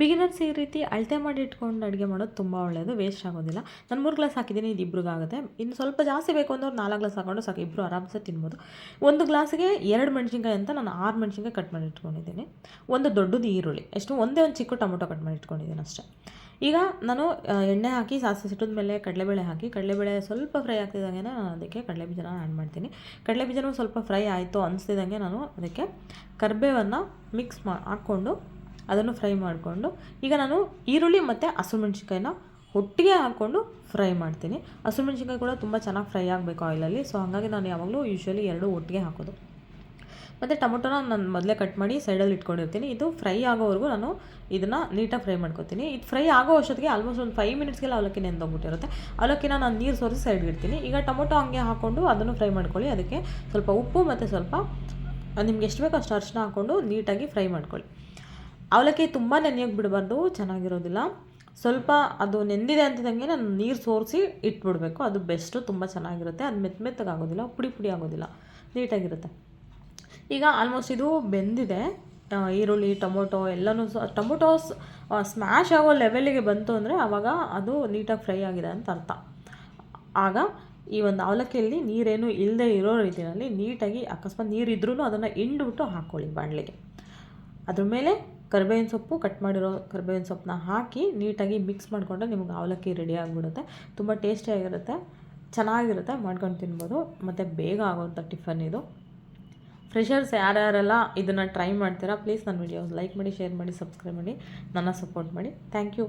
Beginners ಈ ರೀತಿ ಅಳತೆ ಮಾಡಿ ಇಟ್ಕೊಂಡು ಅಡುಗೆ ಮಾಡೋದು ತುಂಬ ಒಳ್ಳೆಯದು ವೇಸ್ಟ್ ಆಗೋದಿಲ್ಲ. ನಾನು ಮೂರು ಗ್ಲಾಸ್ ಹಾಕಿದ್ದೀನಿ, ಇದು ಇಬ್ರಿಗೆ ಆಗುತ್ತೆ ಇನ್ನು ಸ್ವಲ್ಪ ಜಾಸ್ತಿ ಬೇಕು ಅಂದ್ರೆ ನಾಲ್ಕು ಗ್ಲಾಸ್ ಹಾಕೊಂಡು ಸಾಕು ಇಬ್ಬರು ಆರಾಮ್ಸೆ ತಿನ್ಬೋದು. ಒಂದು ಗ್ಲಾಸ್ಗೆ ಎರಡು ಮೆಣಸಿನಕಾಯಿ ಅಂತ ನಾನು ಆರು ಮೆಣಸಿನಕಾಯಿ ಕಟ್ ಮಾಡಿ ಇಟ್ಕೊಂಡಿದ್ದೀನಿ. ಒಂದು ದೊಡ್ಡದು ಈರುಳ್ಳಿ. ಎಷ್ಟು, ಒಂದೇ ಒಂದು ಚಿಕ್ಕ ಟೊಮೊಟೊ ಕಟ್ ಮಾಡಿ ಇಟ್ಕೊಂಡಿದ್ದೀನಿ ಅಷ್ಟೇ. ಈಗ ನಾನು ಎಣ್ಣೆ ಹಾಕಿ, ಸಾಸಿವೆ ಸಿಟ್ಟಿದ ಮೇಲೆ ಕಡಲೆಬೇಳೆ ಹಾಕಿ, ಕಡಲೆಬೇಳೆ ಸ್ವಲ್ಪ ಫ್ರೈ ಆಗ್ತಿದ್ದಂಗೆ ನಾನು ಅದಕ್ಕೆ ಕಡಲೆಬೀಜನ ಆ್ಯಡ್ ಮಾಡ್ತೀನಿ. ಕಡಲೆಬೀಜನೂ ಸ್ವಲ್ಪ ಫ್ರೈ ಆಯಿತು ಅನಿಸ್ತಿದ್ದಂಗೆ ನಾನು ಅದಕ್ಕೆ ಕರ್ಬೇವನ್ನು ಮಿಕ್ಸ್ ಮಾ, ಹಾಕ್ಕೊಂಡು ಅದನ್ನು ಫ್ರೈ ಮಾಡಿಕೊಂಡು ಈಗ ನಾನು ಈರುಳ್ಳಿ ಮತ್ತು ಹಸಿಮೆಣ್ಸಿನ್ಕಾಯಿನ ಒಟ್ಟಿಗೆ ಹಾಕ್ಕೊಂಡು ಫ್ರೈ ಮಾಡ್ತೀನಿ. ಹಸಿಮೆಣ್ಸಿನ್ಕಾಯಿ ಕೂಡ ತುಂಬ ಚೆನ್ನಾಗಿ ಫ್ರೈ ಆಗಬೇಕು ಆಯಿಲಲ್ಲಿ. ಸೊ ಹಾಗಾಗಿ ನಾನು ಯಾವಾಗಲೂ ಯೂಶ್ವಲಿ ಎರಡು ಒಟ್ಟಿಗೆ ಹಾಕೋದು. ಮತ್ತು ಟೊಮೊಟೊನ ನಾನು ಮೊದಲೇ ಕಟ್ ಮಾಡಿ ಸೈಡಲ್ಲಿ ಇಟ್ಕೊಂಡಿರ್ತೀನಿ. ಇದು ಫ್ರೈ ಆಗೋವರೆಗೂ ನಾನು ಇದನ್ನು ನೀಟಾಗಿ ಫ್ರೈ ಮಾಡ್ಕೊತೀನಿ. ಇದು ಫ್ರೈ ಆಗೋ ಅಷ್ಟೊತ್ತಿಗೆ ಆಲ್ಮೋಸ್ಟ್ ಒಂದು ಫೈವ್ ಮಿನಿಟ್ಸ್ಗೆಲ್ಲ ಅವಲಕ್ಕಿ ನೆಂದೋಗ್ಬಿಟ್ಟಿರುತ್ತೆ ಅವಲಕ್ಕಿನ ನಾನು ನೀರು ಸೋರಿಸಿ ಸೈಡ್ಗೆ ಇಡ್ತೀನಿ. ಈಗ ಟೊಮೊಟೊ ಹಂಗೆ ಹಾಕ್ಕೊಂಡು ಅದನ್ನು ಫ್ರೈ ಮಾಡ್ಕೊಳ್ಳಿ. ಅದಕ್ಕೆ ಸ್ವಲ್ಪ ಉಪ್ಪು ಮತ್ತು ಸ್ವಲ್ಪ, ನಿಮ್ಗೆ ಎಷ್ಟು ಬೇಕೋ ಅಷ್ಟು ಅರಿಶಿನ ಹಾಕ್ಕೊಂಡು ನೀಟಾಗಿ ಫ್ರೈ ಮಾಡ್ಕೊಳ್ಳಿ. ಅವಲಕ್ಕಿ ತುಂಬ ನೆನೆಯೋಕೆ ಬಿಡಬಾರ್ದು, ಚೆನ್ನಾಗಿರೋದಿಲ್ಲ. ಸ್ವಲ್ಪ ಅದು ನೆಂದಿದೆ ಅಂತಿದ್ದಂಗೆ ನಾನು ನೀರು ಸೋರಿಸಿ ಇಟ್ಬಿಡಬೇಕು. ಅದು ಬೆಸ್ಟು ತುಂಬ ಚೆನ್ನಾಗಿರುತ್ತೆ. ಅದು ಮೆತ್ತ ಮೆತ್ತಗಾಗೋದಿಲ್ಲ, ಪುಡಿ ಪುಡಿ ಆಗೋದಿಲ್ಲ. ನೀಟಾಗಿರುತ್ತೆ. ಈಗ ಆಲ್ಮೋಸ್ಟ್ ಇದು ಬೆಂದಿದೆ. ಈರುಳ್ಳಿ, ಟೊಮೊಟೊ ಎಲ್ಲನೂ ಟೊಮೊಟೊ ಸ್ಮ್ಯಾಶ್ ಆಗೋ ಲೆವೆಲಿಗೆ ಬಂತು ಅಂದರೆ ಆವಾಗ ಅದು ನೀಟಾಗಿ ಫ್ರೈ ಆಗಿದೆ ಅಂತ ಅರ್ಥ. ಆಗ ಈ ಒಂದು ಅವಲಕ್ಕಿಯಲ್ಲಿ ನೀರೇನು ಇಲ್ಲದೆ ಇರೋ ರೀತಿಯಲ್ಲಿ ನೀಟಾಗಿ ಅಕಸ್ಮಾತ್ ನೀರು ಇದ್ರೂ ಅದನ್ನು ಹಿಂಡ್ಬಿಟ್ಟು ಹಾಕ್ಕೊಳ್ಳಿ ಬಾಣಲೆಗೆ. ಅದ್ರ ಮೇಲೆ ಕರಿಬೇವಿನ ಸೊಪ್ಪು ಕಟ್ ಮಾಡಿರೋ ಕರ್ಬೇವಿನ ಸೊಪ್ಪನ್ನ ಹಾಕಿ ನೀಟಾಗಿ ಮಿಕ್ಸ್ ಮಾಡಿಕೊಂಡ್ರೆ ನಿಮ್ಗೆ ಅವಲಕ್ಕಿ ರೆಡಿ ಆಗಿಬಿಡುತ್ತೆ. ತುಂಬ ಟೇಸ್ಟಿಯಾಗಿರುತ್ತೆ ಚೆನ್ನಾಗಿರುತ್ತೆ, ಮಾಡ್ಕೊಂಡು ತಿನ್ಬೋದು. ಮತ್ತು ಬೇಗ ಆಗೋವಂಥ ಟಿಫನ್ ಇದು. ಫ್ರೆಷರ್ಸ್ ಯಾರ್ಯಾರೆಲ್ಲ ಇದನ್ನು ಟ್ರೈ ಮಾಡ್ತೀರಾ ಪ್ಲೀಸ್ ನನ್ನ ವಿಡಿಯೋಸ್ ಲೈಕ್ ಮಾಡಿ ಶೇರ್ ಮಾಡಿ ಸಬ್ಸ್ಕ್ರೈಬ್ ಮಾಡಿ, ನನ್ನ ಸಪೋರ್ಟ್ ಮಾಡಿ. Thank you